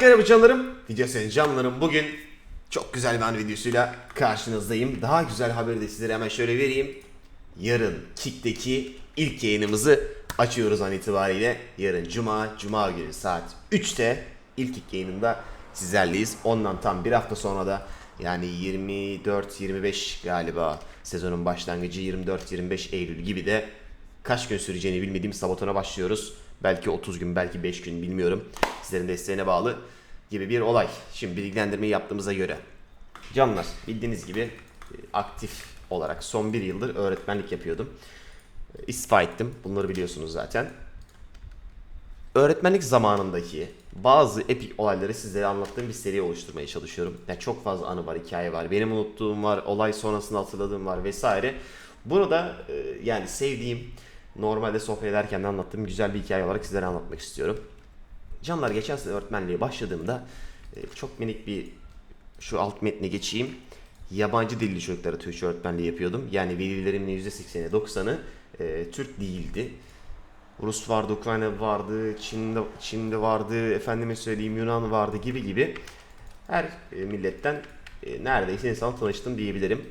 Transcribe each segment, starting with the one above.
Merhaba canlarım. Senin canlarım. Bugün çok güzel bir videosuyla karşınızdayım. Daha güzel haberi de sizlere hemen şöyle vereyim. Yarın Kick'teki ilk yayınımızı açıyoruz an itibariyle. Yarın Cuma, Cuma günü saat 3'te ilk ilk yayınında sizlerleyiz. Ondan tam bir hafta sonra da yani 24-25 galiba sezonun başlangıcı 24-25 Eylül gibi de kaç gün süreceğini bilmediğim Sabaton'a başlıyoruz. Belki 30 gün, belki 5 gün bilmiyorum. Sizlerin desteğine bağlı gibi bir olay. Şimdi bilgilendirmeyi yaptığımıza göre. Canlar bildiğiniz gibi e, aktif olarak son bir yıldır öğretmenlik yapıyordum. E, İstifa ettim. Bunları biliyorsunuz zaten. Öğretmenlik zamanındaki bazı epik olayları sizlere anlattığım bir seri oluşturmaya çalışıyorum. Yani çok fazla anı var, hikaye var. Benim unuttuğum var, olay sonrasında hatırladığım var vesaire. Bunu da e, yani sevdiğim, normalde sohbet ederken de anlattığım güzel bir hikaye olarak sizlere anlatmak istiyorum. Canlar geçen sene öğretmenliğe başladığımda e, çok minik bir şu alt metne geçeyim. Yabancı dilli çocuklara Türkçe öğretmenliği yapıyordum. Yani velilerimin %80'i 90'ı e, Türk değildi. Rus vardı, Ukrayna vardı, Çin'de, Çin'de vardı, efendime söyleyeyim Yunan vardı gibi gibi her e, milletten e, neredeyse insan tanıştım diyebilirim.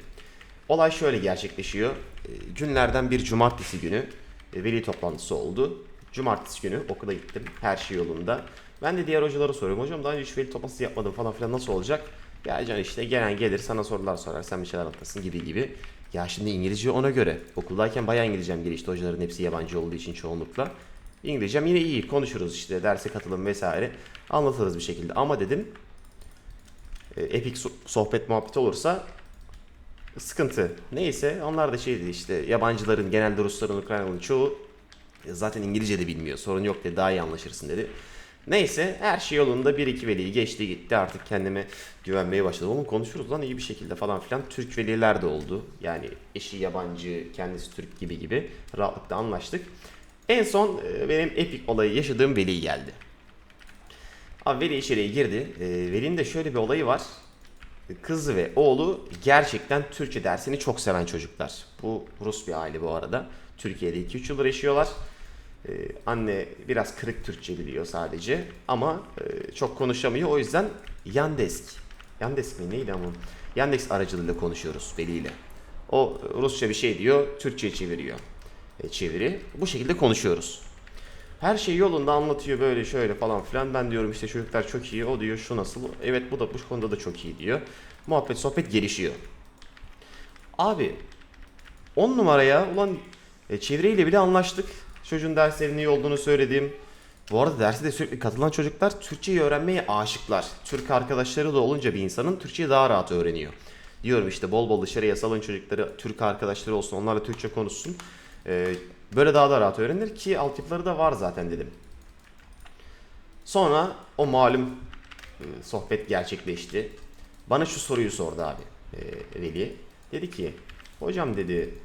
Olay şöyle gerçekleşiyor. E, günlerden bir cumartesi günü veli toplantısı oldu. Cumartesi günü okula gittim. Her şey yolunda. Ben de diğer hocalara soruyorum. Hocam daha önce hiç veli toplantısı yapmadım falan filan nasıl olacak? Ya can işte gelen gelir sana sorular sorar sen bir şeyler anlatırsın gibi gibi. Ya şimdi İngilizce ona göre. Okuldayken bayağı İngilizcem gelişti. Hocaların hepsi yabancı olduğu için çoğunlukla. İngilizcem yine iyi. Konuşuruz işte derse katılım vesaire. Anlatırız bir şekilde. Ama dedim e, epik so- sohbet muhabbeti olursa sıkıntı. Neyse onlar da şeydi işte yabancıların genelde Rusların Ukraynalıların çoğu e, zaten İngilizce de bilmiyor. Sorun yok dedi daha iyi anlaşırsın dedi. Neyse her şey yolunda bir iki veliyi geçti gitti artık kendime güvenmeye başladım. Oğlum konuşuruz lan iyi bir şekilde falan filan. Türk veliler de oldu. Yani eşi yabancı kendisi Türk gibi gibi rahatlıkla anlaştık. En son e, benim epik olayı yaşadığım veli geldi. Abi Veli içeriye girdi. E, Veli'nin de şöyle bir olayı var. Kızı ve oğlu gerçekten Türkçe dersini çok seven çocuklar. Bu Rus bir aile bu arada. Türkiye'de 2-3 yıldır yaşıyorlar. Ee, anne biraz kırık Türkçe biliyor sadece ama e, çok konuşamıyor. O yüzden Yandesk. Yandesk mi neydi ama? Yandex aracılığıyla konuşuyoruz Veli ile. O Rusça bir şey diyor, Türkçe çeviriyor. E, çeviri. Bu şekilde konuşuyoruz. Her şey yolunda anlatıyor böyle şöyle falan filan. Ben diyorum işte çocuklar çok iyi. O diyor şu nasıl. Evet bu da bu konuda da çok iyi diyor. Muhabbet sohbet gelişiyor. Abi 10 numaraya ulan e, çevreyle bile anlaştık. Çocuğun derslerinin iyi olduğunu söyledim. Bu arada derse de sürekli katılan çocuklar Türkçeyi öğrenmeye aşıklar. Türk arkadaşları da olunca bir insanın Türkçeyi daha rahat öğreniyor. Diyorum işte bol bol dışarıya salın çocukları Türk arkadaşları olsun onlarla Türkçe konuşsun. Ee, böyle daha da rahat öğrenir ki altyapıları da var zaten dedim. Sonra o malum e, sohbet gerçekleşti. Bana şu soruyu sordu abi e, Veli. Dedi ki hocam dedi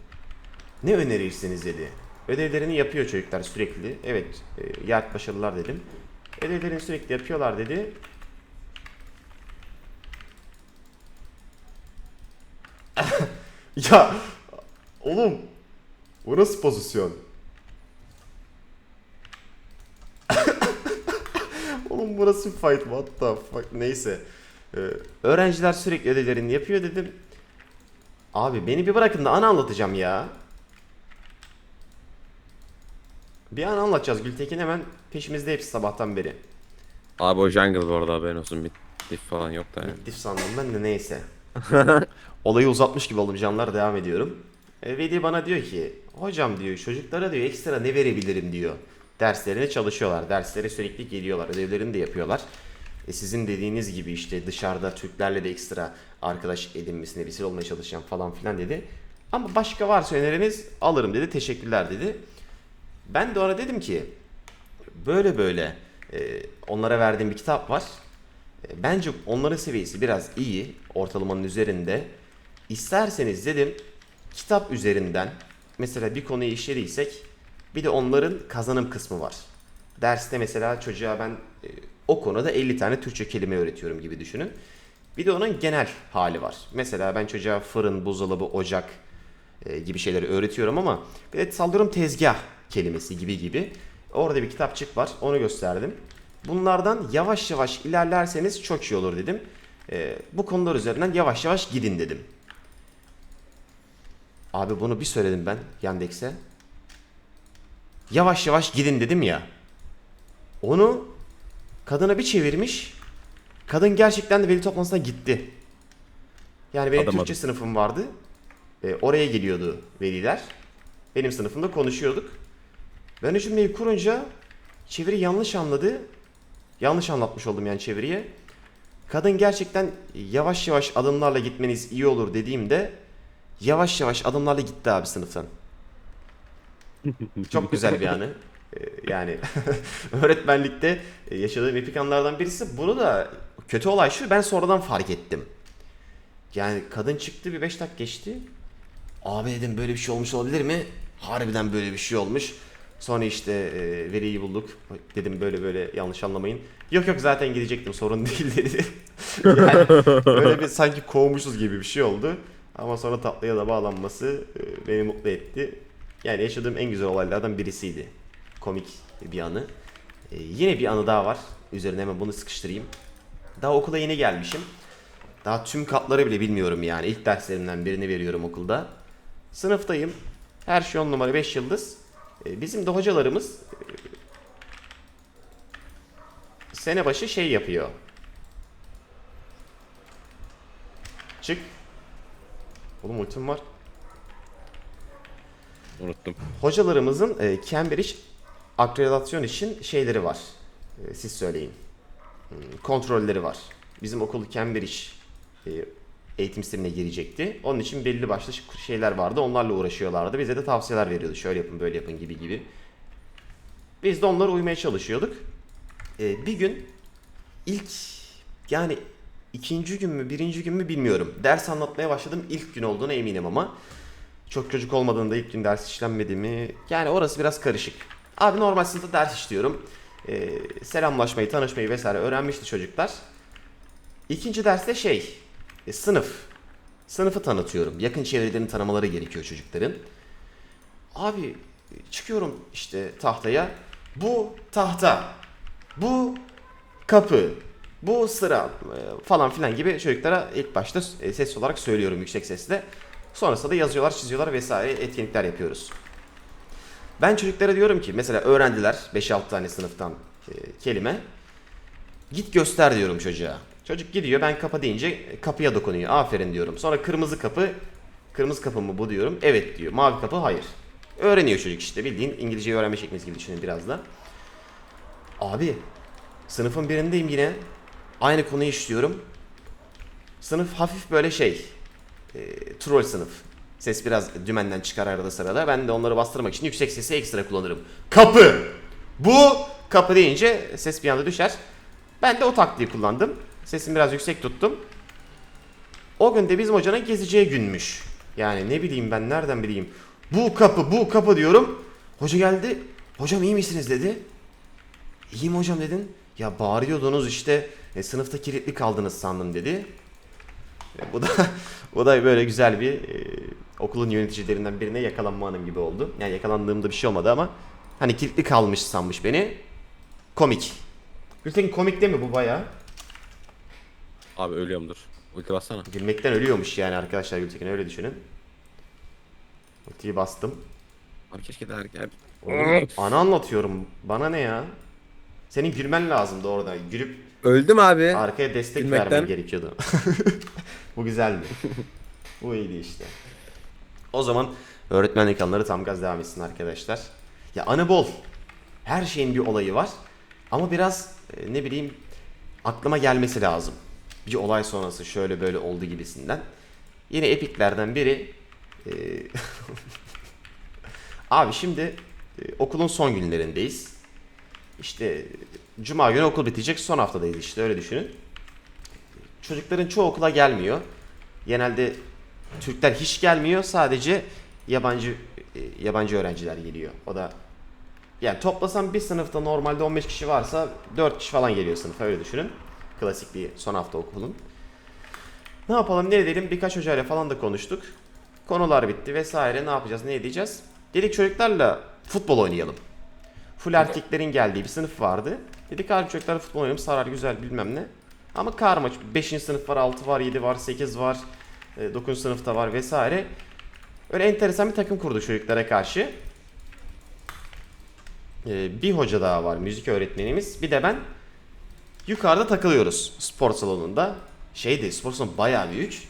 ne önerirsiniz dedi. Ödevlerini yapıyor çocuklar sürekli. Evet e, başarılılar dedim. Ödevlerini sürekli yapıyorlar dedi. ya oğlum bu nasıl pozisyon? Oğlum burası fight what the fuck neyse. Ee, öğrenciler sürekli ödevlerini yapıyor dedim. Abi beni bir bırakın da ana anlatacağım ya. Bir an anlatacağız Gültekin hemen peşimizde hepsi sabahtan beri. Abi o jungle bu arada haberin olsun. Bir diff falan yok da yani. Dif sandım ben de neyse. Olayı uzatmış gibi oldum canlar devam ediyorum. E, Veli bana diyor ki hocam diyor çocuklara diyor ekstra ne verebilirim diyor. Derslerine çalışıyorlar. Derslere sürekli geliyorlar. Ödevlerini de yapıyorlar. E, sizin dediğiniz gibi işte dışarıda Türklerle de ekstra arkadaş edinmesine vesile olmaya çalışacağım falan filan dedi. Ama başka varsa öneriniz alırım dedi. Teşekkürler dedi. Ben de ona dedim ki böyle böyle e, onlara verdiğim bir kitap var. E, Bence onların seviyesi biraz iyi. Ortalamanın üzerinde. İsterseniz dedim kitap üzerinden mesela bir konuyu işlediysek bir de onların kazanım kısmı var. Derste mesela çocuğa ben e, o konuda 50 tane Türkçe kelime öğretiyorum gibi düşünün. Bir de onun genel hali var. Mesela ben çocuğa fırın, buzdolabı, ocak e, gibi şeyleri öğretiyorum ama bir de sallıyorum tezgah kelimesi gibi gibi. Orada bir kitapçık var. Onu gösterdim. Bunlardan yavaş yavaş ilerlerseniz çok iyi olur dedim. Ee, bu konular üzerinden yavaş yavaş gidin dedim. Abi bunu bir söyledim ben Yandex'e. Yavaş yavaş gidin dedim ya. Onu kadına bir çevirmiş. Kadın gerçekten de veli toplantısına gitti. Yani benim Adım Türkçe adım. sınıfım vardı. Ee, oraya geliyordu veliler. Benim sınıfımda konuşuyorduk. Ben o cümleyi kurunca çeviri yanlış anladı. Yanlış anlatmış oldum yani çeviriye. Kadın gerçekten yavaş yavaş adımlarla gitmeniz iyi olur dediğimde yavaş yavaş adımlarla gitti abi sınıftan. Çok güzel bir anı. Ee, Yani öğretmenlikte yaşadığım epik anlardan birisi. Bunu da kötü olay şu ben sonradan fark ettim. Yani kadın çıktı bir 5 dakika geçti. Abi dedim böyle bir şey olmuş olabilir mi? Harbiden böyle bir şey olmuş. Sonra işte e, veriyi bulduk. Dedim böyle böyle yanlış anlamayın. Yok yok zaten gidecektim sorun değil dedi. yani öyle bir sanki kovmuşuz gibi bir şey oldu. Ama sonra tatlıya da bağlanması e, beni mutlu etti. Yani yaşadığım en güzel olaylardan birisiydi. Komik bir anı. E, yine bir anı daha var. Üzerine hemen bunu sıkıştırayım. Daha okula yeni gelmişim. Daha tüm katları bile bilmiyorum yani. İlk derslerimden birini veriyorum okulda. Sınıftayım. Her şey on numara 5 yıldız. E, Bizim de hocalarımız e, sene başı şey yapıyor. Çık. Oğlum ultim var. Unuttum. Hocalarımızın e, Cambridge akreditasyon için şeyleri var. E, siz söyleyin. Hmm, Kontrolleri var. Bizim okul Cambridge e, eğitim sistemine girecekti. Onun için belli başlı şeyler vardı. Onlarla uğraşıyorlardı. Bize de tavsiyeler veriyordu. Şöyle yapın, böyle yapın gibi gibi. Biz de onlara uymaya çalışıyorduk. E, bir gün ilk yani ikinci gün mü birinci gün mü bilmiyorum. Ders anlatmaya başladım ilk gün olduğuna eminim ama çok çocuk olmadığında ilk gün ders işlenmedi mi? Yani orası biraz karışık. Abi normal sınıfta ders işliyorum. Ee, selamlaşmayı, tanışmayı vesaire öğrenmişti çocuklar. İkinci derste şey, e, sınıf. Sınıfı tanıtıyorum. Yakın çevrelerini tanımaları gerekiyor çocukların. Abi çıkıyorum işte tahtaya. Bu tahta. Bu kapı. Bu sıra e, falan filan gibi çocuklara ilk başta e, ses olarak söylüyorum yüksek sesle. Sonrasında da yazıyorlar, çiziyorlar vesaire etkinlikler yapıyoruz. Ben çocuklara diyorum ki mesela öğrendiler 5-6 tane sınıftan e, kelime. Git göster diyorum çocuğa. Çocuk gidiyor ben kapı deyince kapıya dokunuyor. Aferin diyorum. Sonra kırmızı kapı kırmızı kapı mı bu diyorum. Evet diyor. Mavi kapı hayır. Öğreniyor çocuk işte bildiğin İngilizceyi öğrenme şekliniz gibi düşünün biraz da. Abi sınıfın birindeyim yine. Aynı konuyu işliyorum. Sınıf hafif böyle şey e, troll sınıf. Ses biraz dümenden çıkar arada sırada. Ben de onları bastırmak için yüksek sesi ekstra kullanırım. Kapı! Bu kapı deyince ses bir anda düşer. Ben de o taktiği kullandım. Sesimi biraz yüksek tuttum. O gün de bizim hocanın gezeceği günmüş. Yani ne bileyim ben nereden bileyim. Bu kapı bu kapı diyorum. Hoca geldi. Hocam iyi misiniz dedi. İyiyim hocam dedin. Ya bağırıyordunuz işte e, sınıfta kilitli kaldınız sandım dedi. E, bu da bu da böyle güzel bir e, okulun yöneticilerinden birine yakalanma anım gibi oldu. Yani yakalandığımda bir şey olmadı ama hani kilitli kalmış sanmış beni. Komik. Gültekin komik değil mi bu bayağı? Abi ölüyorumdur. Ulti bassana. Gülmekten ölüyormuş yani arkadaşlar Gültekin öyle düşünün. Ultiyi bastım. Abi keşke de erken. Oğlum, ana anlatıyorum. Bana ne ya? Senin gülmen lazımdı orada. Gülüp Öldüm abi. arkaya destek Gülmekten- vermen gerekiyordu. Bu güzeldi. Bu iyiydi işte. O zaman öğretmenlik anları tam gaz devam etsin arkadaşlar. Ya anı bol. Her şeyin bir olayı var. Ama biraz e, ne bileyim aklıma gelmesi lazım. Bir olay sonrası şöyle böyle oldu gibisinden. Yine epiklerden biri e, Abi şimdi e, okulun son günlerindeyiz. İşte cuma günü okul bitecek son haftadayız işte öyle düşünün. Çocukların çoğu okula gelmiyor. Genelde Türkler hiç gelmiyor. Sadece yabancı e, yabancı öğrenciler geliyor. O da yani toplasam bir sınıfta normalde 15 kişi varsa 4 kişi falan geliyor sınıfa öyle düşünün. Klasik bir son hafta okulun. Ne yapalım ne edelim birkaç hocayla falan da konuştuk. Konular bitti vesaire ne yapacağız ne edeceğiz. Dedik çocuklarla futbol oynayalım. Full erkeklerin geldiği bir sınıf vardı. Dedik abi çocuklar futbol oynayalım sarar güzel bilmem ne. Ama karma 5. sınıf var, 6 var, 7 var, 8 var, 9. sınıfta var vesaire. Öyle enteresan bir takım kurdu çocuklara karşı. Ee, bir hoca daha var müzik öğretmenimiz. Bir de ben yukarıda takılıyoruz spor salonunda. Şeydi spor salonu bayağı büyük.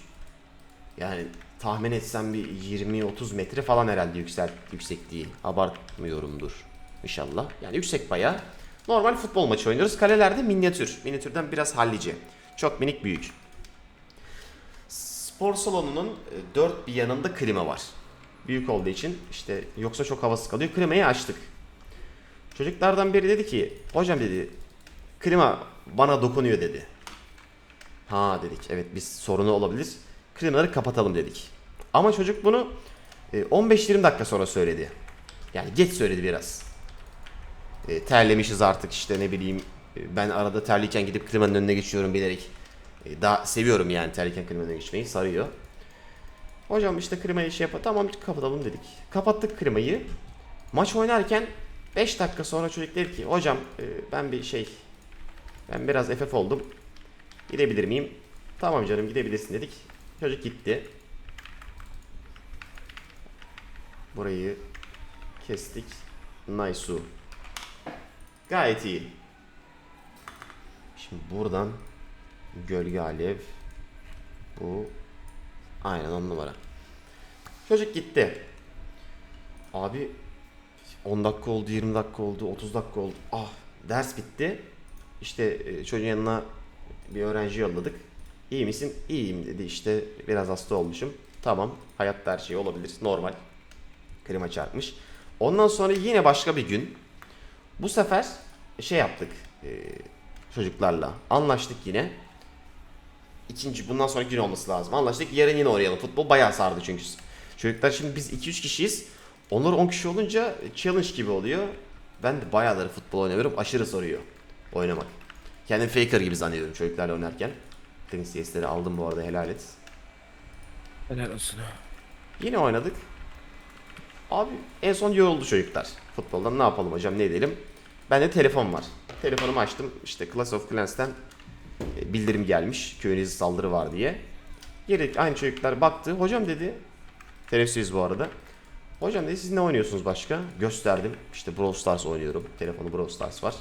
Yani tahmin etsem bir 20-30 metre falan herhalde yüksel, yüksekliği. Abartmıyorumdur inşallah. Yani yüksek bayağı. Normal futbol maçı oynuyoruz. Kalelerde minyatür. Minyatürden biraz hallice. Çok minik büyük. Spor salonunun e, dört bir yanında klima var. Büyük olduğu için işte yoksa çok havasız kalıyor. Klimayı açtık. Çocuklardan biri dedi ki hocam dedi klima bana dokunuyor dedi. Ha dedik evet biz sorunu olabilir. Klimaları kapatalım dedik. Ama çocuk bunu e, 15-20 dakika sonra söyledi. Yani geç söyledi biraz. E, terlemişiz artık işte ne bileyim e, ben arada terliyken gidip klimanın önüne geçiyorum bilerek. E, daha seviyorum yani terliyken klimanın önüne geçmeyi sarıyor. Hocam işte klimayı şey yapalım tamam kapatalım dedik. Kapattık klimayı. Maç oynarken 5 dakika sonra çocuk dedi ki hocam e, ben bir şey ben biraz FF oldum. Gidebilir miyim? Tamam canım gidebilirsin dedik. Çocuk gitti. Burayı kestik. Nice. Gayet iyi. Şimdi buradan gölge alev bu aynen on numara. Çocuk gitti. Abi 10 dakika oldu, 20 dakika oldu, 30 dakika oldu. Ah ders bitti. İşte e, çocuğun yanına bir öğrenci yolladık. İyi misin? İyiyim dedi işte biraz hasta olmuşum. Tamam hayatta her şey olabilir normal. Klima çarpmış. Ondan sonra yine başka bir gün bu sefer şey yaptık e, çocuklarla anlaştık yine. İkinci bundan sonraki gün olması lazım. Anlaştık yarın yine oynayalım. Futbol bayağı sardı çünkü. Çocuklar şimdi biz 2-3 kişiyiz. Onlar 10 kişi olunca challenge gibi oluyor. Ben de bayağıları futbol oynamıyorum. Aşırı soruyor oynamak. Kendim faker gibi zannediyorum çocuklarla oynarken. Tenis CS'leri aldım bu arada helal et. Helal olsun. Yine oynadık. Abi en son yoruldu çocuklar. Futboldan ne yapalım hocam ne edelim. Bende telefon var. Telefonumu açtım. İşte Clash of Clans'ten e, bildirim gelmiş. Köyünüzde saldırı var diye. Geri aynı çocuklar baktı. Hocam dedi. Teneffüsüyüz bu arada. Hocam dedi siz ne oynuyorsunuz başka? Gösterdim. İşte Brawl Stars oynuyorum. Telefonu Brawl Stars var.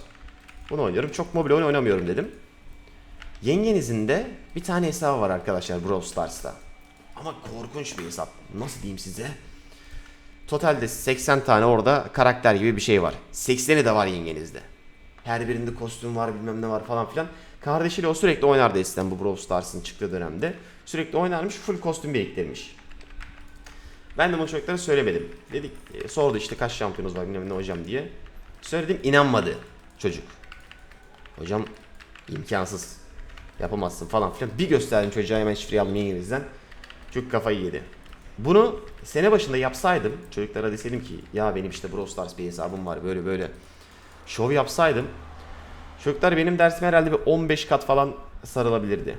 Bunu oynuyorum. Çok mobil oyun oynamıyorum dedim. Yengenizin de bir tane hesabı var arkadaşlar Brawl Stars'ta. Ama korkunç bir hesap. Nasıl diyeyim size? Totalde 80 tane orada karakter gibi bir şey var. 80'i de var yengenizde. Her birinde kostüm var bilmem ne var falan filan. Kardeşiyle o sürekli oynardı eskiden bu Brawl Stars'ın çıktığı dönemde. Sürekli oynarmış full kostüm biriktirmiş. Ben de bunu çocuklara söylemedim. Dedik e, sordu işte kaç şampiyonuz var bilmem ne hocam diye. Söyledim inanmadı çocuk. Hocam imkansız. Yapamazsın falan filan. Bir gösterdim çocuğa hemen şifreyi aldım İngiliz'den. Çocuk kafayı yedi. Bunu sene başında yapsaydım çocuklara deseydim ki ya benim işte Brawl Stars bir hesabım var böyle böyle. Şov yapsaydım çocuklar benim dersime herhalde bir 15 kat falan sarılabilirdi.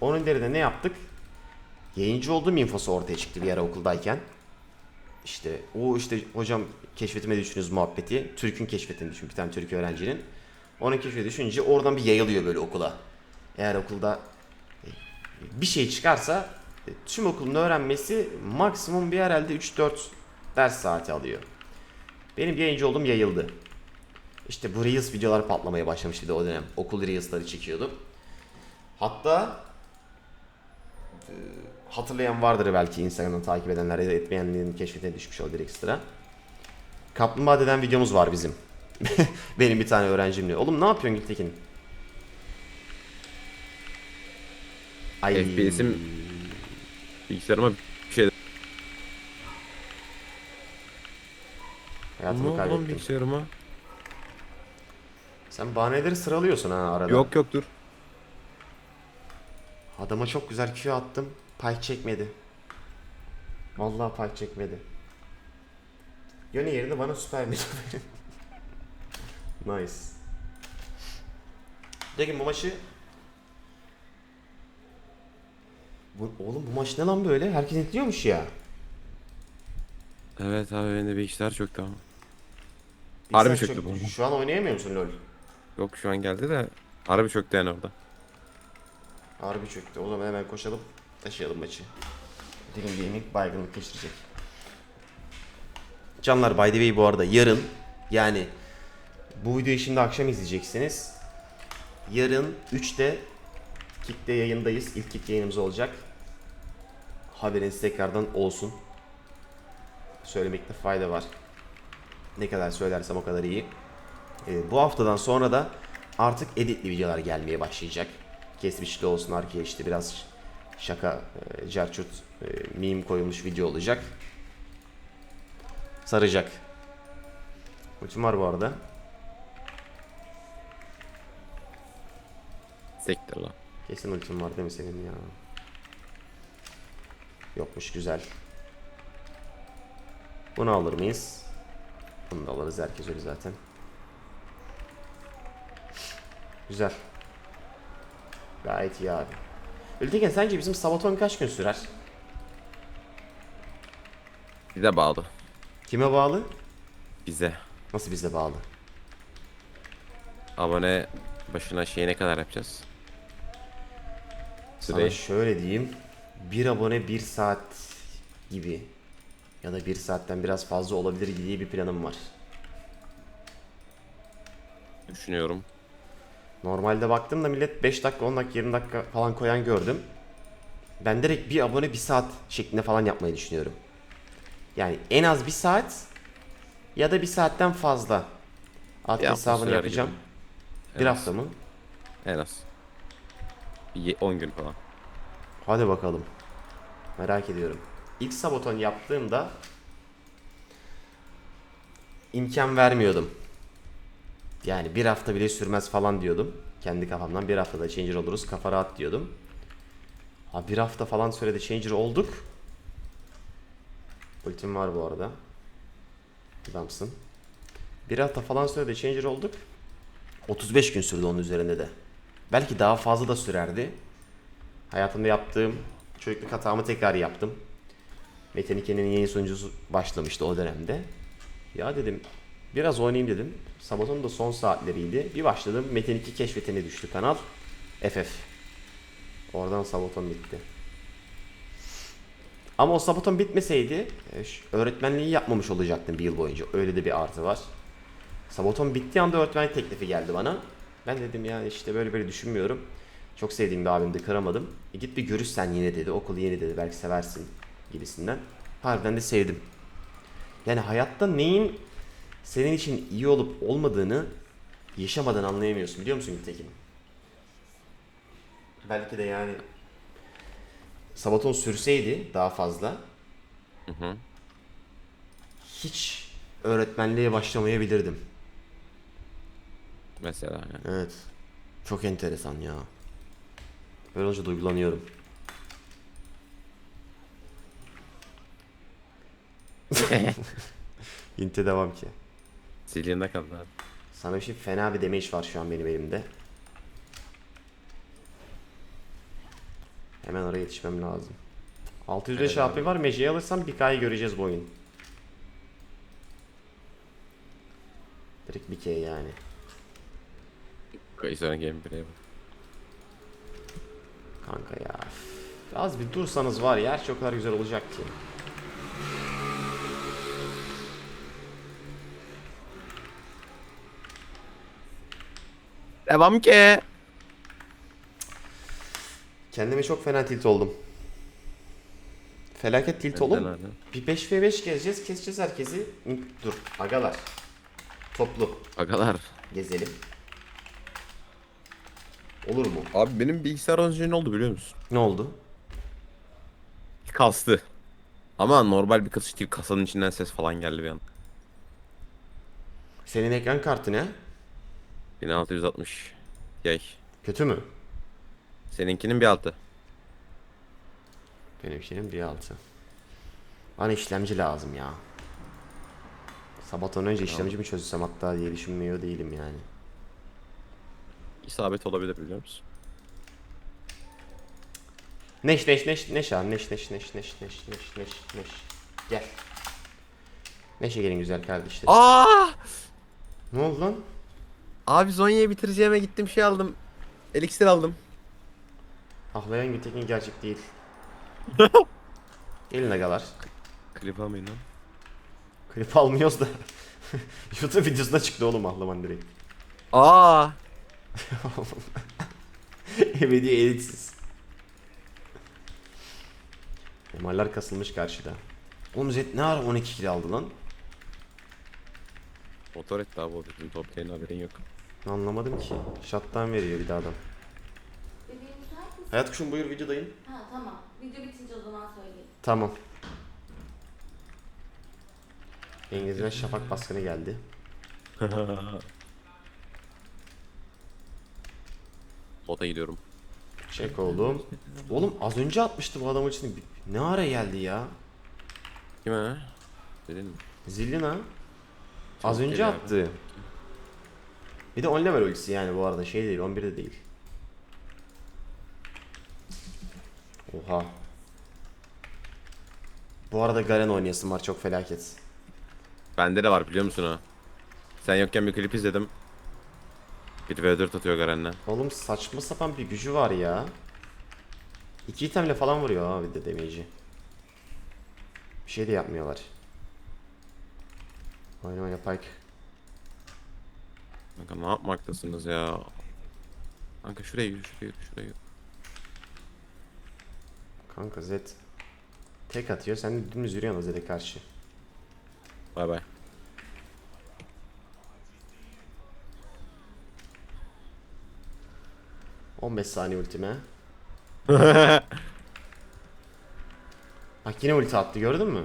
Onun üzerine ne yaptık? Yayıncı olduğum infosu ortaya çıktı bir ara okuldayken. İşte o işte hocam keşfetime düştünüz muhabbeti. Türk'ün keşfetini düşün bir tane Türk öğrencinin. Onun keşfeti düşünce oradan bir yayılıyor böyle okula. Eğer okulda e, bir şey çıkarsa tüm okulun öğrenmesi maksimum bir herhalde 3-4 ders saati alıyor. Benim yayıncı olduğum yayıldı. İşte bu Reels videolar patlamaya başlamıştı de o dönem. Okul Reels'ları çekiyordum. Hatta e, hatırlayan vardır belki Instagram'dan takip edenler ya da etmeyenlerin keşfetine düşmüş olabilir ekstra. Kaplumbağa deden videomuz var bizim. Benim bir tane öğrencimle. Oğlum ne yapıyorsun Gültekin? Ay. FPS'im bilgisayarıma bir şey Hayatımı Ne oldu lan kaybettim. bilgisayarıma? Sen bahaneleri sıralıyorsun ha arada. Yok yok dur. Adama çok güzel Q attım. Pay çekmedi. Vallahi pay çekmedi. Yöne yerine bana süper bir Nice. Peki bu maçı bu, oğlum bu maç ne lan böyle? Herkes intliyormuş ya. Evet abi benim de bilgisayar çöktü ama. Bilgisayar Harbi çöktü bu. Şu an oynayamıyor musun LoL? Yok şu an geldi de harbi çöktü yani orada. Harbi çöktü. O zaman hemen koşalım. Taşıyalım maçı. Dilim Gaming baygınlık geçirecek. Canlar by the way bu arada yarın yani bu videoyu şimdi akşam izleyeceksiniz. Yarın 3'te Kick'te yayındayız. İlk Kick yayınımız olacak. Haberiniz tekrardan olsun. Söylemekte fayda var. Ne kadar söylersem o kadar iyi. Ee, bu haftadan sonra da artık editli videolar gelmeye başlayacak. Kesmişli olsun arkaya işte biraz şaka, e, carçurt, e, meme koyulmuş video olacak. Saracak. Ultim var bu arada. Sektir lan. Kesin ultim var değil mi senin ya? Yokmuş güzel. Bunu alır mıyız? Bunu da alırız herkes öyle zaten. Güzel. Gayet iyi abi. Ültegen sence bizim sabaton kaç gün sürer? Bize bağlı. Kime bağlı? Bize. Nasıl bize bağlı? Abone başına şey ne kadar yapacağız? Sana Süreyi. şöyle diyeyim. Bir abone bir saat gibi ya da bir saatten biraz fazla olabilir diye bir planım var. Düşünüyorum. Normalde baktım da millet 5 dakika 10 dakika 20 dakika falan koyan gördüm. Ben direkt bir abone bir saat şeklinde falan yapmayı düşünüyorum. Yani en az bir saat ya da bir saatten fazla. Alt hesabını yapacağım. gibi. Bir az. hafta mı? En az. Bir 10 gün falan. Hadi bakalım. Merak ediyorum. İlk saboton yaptığımda imkan vermiyordum. Yani bir hafta bile sürmez falan diyordum. Kendi kafamdan bir haftada changer oluruz kafa rahat diyordum. Ha bir hafta falan sürede changer olduk. Ultim var bu arada. Adamsın. Bir hafta falan sürede changer olduk. 35 gün sürdü onun üzerinde de. Belki daha fazla da sürerdi. Hayatımda yaptığım çocukluk hatamı tekrar yaptım. Metin 2'nin yeni sunucusu başlamıştı o dönemde. Ya dedim biraz oynayayım dedim. Sabaton'un da son saatleriydi. Bir başladım Metin 2 keşfetine düştü kanal. FF. Oradan Sabaton bitti. Ama o Sabaton bitmeseydi e, öğretmenliği yapmamış olacaktım bir yıl boyunca. Öyle de bir artı var. Sabaton bittiği anda öğretmenlik teklifi geldi bana. Ben dedim yani işte böyle böyle düşünmüyorum. Çok sevdiğim bir abimdi kıramadım. E git bir görüş sen yine dedi. Okul yeni dedi. Belki seversin gibisinden. Harbiden de sevdim. Yani hayatta neyin senin için iyi olup olmadığını yaşamadan anlayamıyorsun biliyor musun Gültekin? Belki de yani Sabaton sürseydi daha fazla Hı hı. hiç öğretmenliğe başlamayabilirdim. Mesela yani. Evet. Çok enteresan ya. Böyle olunca duygulanıyorum. Hint'e devam ki. Zillion'da kaldı abi. Sana bir şey fena bir damage var şu an benim elimde. Hemen oraya yetişmem lazım. 605 Evet AP var. Mece'yi alırsam bir K'yı göreceğiz bu oyun. Direkt bir K yani. Kayısı'nın gameplay'e bak. Kanka ya. Az bir dursanız var ya her şey o kadar güzel olacak ki. Devam ki. Kendime çok fena tilt oldum. Felaket tilt oldum. abi? Bir 5v5 gezeceğiz, keseceğiz herkesi. Dur, agalar. Toplu Agalar. gezelim. Olur mu? Abi benim bilgisayar önce ne oldu biliyor musun? Ne oldu? Kastı. Ama normal bir kasış değil. Kasanın içinden ses falan geldi bir an. Senin ekran kartı ne? 1660 yay. Kötü mü? Seninkinin bir altı. Benimkinin bir altı. Bana işlemci lazım ya. Sabahtan önce işlemci mi çözsem hatta diye düşünmüyor değilim yani. İsabet olabilir biliyor musun? Neş neş neş neş abi neş neş neş neş neş neş neş neş. Gel. Neşe gelin güzel kardeşlerim. Aa! Ne oldu lan? Abi Zonya'yı bitireceğime gittim şey aldım. Elixir aldım. Ahlayan Gültekin gerçek değil. Gelin agalar. Klip almayın lan. Klip almıyoruz da. YouTube videosuna çıktı oğlum ahlaman direkt. Aa. Ebedi elitsiz. Emaller kasılmış karşıda. Oğlum Zed ne ara 12 kill aldı lan? Motor etti abi o bizim top lane'in haberin yok. Anlamadım ki. Shutdown veriyor bir de adam. Hayat kuşum buyur videodayım. Ha tamam. Video bitince o zaman söyleyeyim. Tamam. İngilizce şafak baskını geldi. Bota gidiyorum. Çek oğlum. Oğlum az önce atmıştı bu adam için. Ne ara geldi ya? Kime? Dedin mi? Zillina. Az Çok önce geliyor abi. attı. Bir de 10 level ultisi yani bu arada şey değil 11'de değil. Oha. Bu arada Garen oynayasım var çok felaket. Bende de var biliyor musun ha? Sen yokken bir klip izledim. Bir V4 atıyor Garen'le. Oğlum saçma sapan bir gücü var ya. İki itemle falan vuruyor abi de damage'i. Bir şey de yapmıyorlar. Oyna oyna Pike. Kanka ne yapmaktasınız ya? Kanka şuraya yürü şuraya yürü şuraya yürü. Kanka Zed. Tek atıyor sen de dümdüz yürüyorsun o Zed'e karşı. Bay bay. ...15 saniye ultime. Bak yine ulti attı gördün mü?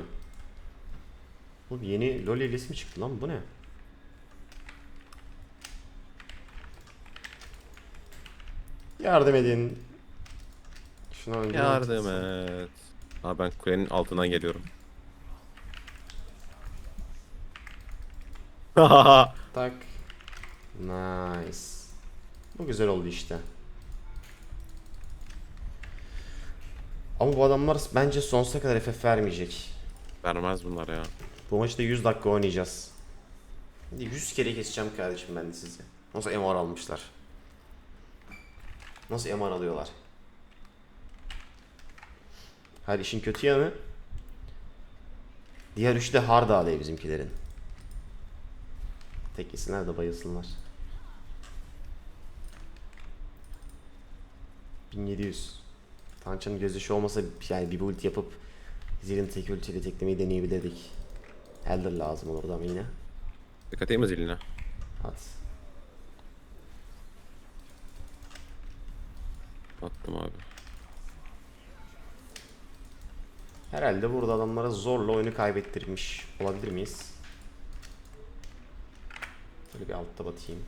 Oğlum yeni LoL hilesi mi çıktı lan bu ne? Yardım edin. Şuna önce Yardım et. Abi ben kulenin altından geliyorum. Tak. Nice. Bu güzel oldu işte. Ama bu adamlar bence sonsuza kadar FF vermeyecek. Vermez bunlar ya. Bu maçta 100 dakika oynayacağız. Şimdi 100 kere keseceğim kardeşim ben de sizi. Nasıl MR almışlar? Nasıl MR alıyorlar? Hadi işin kötü yanı Diğer üçü de hard ağlıyor bizimkilerin. Tek yesinler de bayılsınlar. 1700. Tança'nın gözyaşı olmasa yani bir ulti yapıp Zil'in tek ultiyle teklemeyi deneyebilirdik. Elder lazım olurdu ama yine. Dikkat edeyim mi ziline? At. Attım abi. Herhalde burada adamlara zorla oyunu kaybettirmiş olabilir miyiz? Böyle bir altta batayım.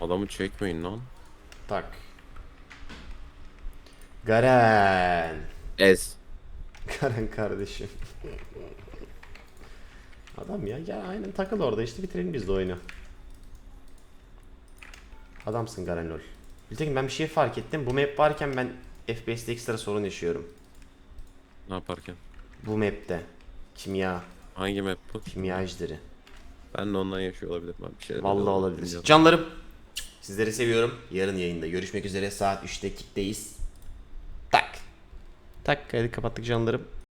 Adamı çekmeyin lan. Tak. Garen. Ez. Garen kardeşim. Adam ya gel aynen takıl orada işte bitirelim biz de oyunu. Adamsın Garen lol. Gültekin ben bir şey fark ettim. Bu map varken ben FPS'te ekstra sorun yaşıyorum. Ne yaparken? Bu map'te. Kimya. Hangi map bu? Kimya ejderi. Ben de ondan yaşıyor olabilirim abi. Bir şeyler Vallahi olabilir. Canlarım. Sizleri seviyorum. Yarın yayında görüşmek üzere. Saat 3'te kickteyiz. Tak. Tak. Hadi kapattık canlarım.